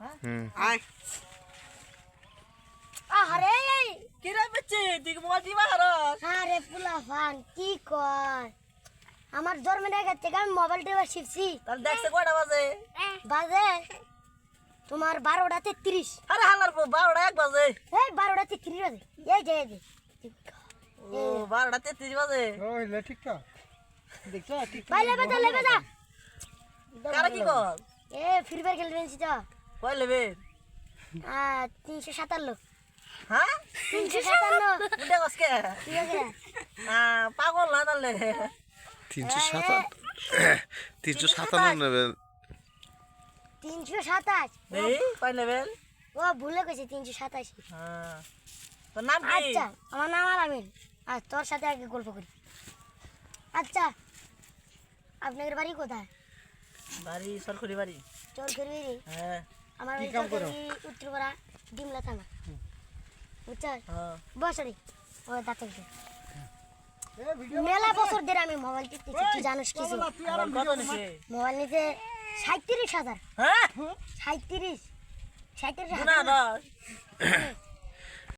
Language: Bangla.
আয়। আরে কি রে বেচে? তুই মোবাইল দিবা হারস। আরে পুলা ফান কি কর? আমার জন্মের আগে থেকে আমি মোবাইল টেবিল শিখছি তাহলে দেখছে কয়টা বাজে? বাজে। তোমার বারোটা তেত্রিশ। আরে হালার বারোটা এক বাজে। এই বারোটা তেত্রিশ বাজে। এই যে এই যে ও বারোটা তেত্রিশ বাজে। হইলে ঠিক তো দেখছ ঠিক ভাই লেবে যা লেবে যা কারা কি কর? এ ফ্রি ফায়ার খেলবেন তো। কয় তিনশো সাতান্ন। হ্যাঁ? তিনশো সাতান্ন। হ্যাঁ পাগল না তাহলে? তিনশো সাতান্ন। তিনশো সাতান্ন নেবেন। তিনশো সাতাশ। কয় লেবেল? ও ভুলে গেছে তিনশো সাতাশি। হ্যাঁ। তোর নাম আচ্ছা আমার নাম আলামিন। আর তোর সাথে আগে গল্প করি। আচ্ছা আপনাদের বাড়ি কোথায়? বাড়ি সরকারি বাড়ি। চল করবি হ্যাঁ। আমার কি বাড়ি কাম করো? উত্তরপাড়া ডিমলা থানা বুঝছস? হ্যাঁ। বসরি ও দিকে। মেলা বছর ধরে আমি মোবাইল টিপতেছি তুই জানিস কিছু? মোবাইল নিতে সাঁত্রিশ হাজার। হ্যাঁ? সাঁত্রিশ সাঁত্রিশ না হাজার দশ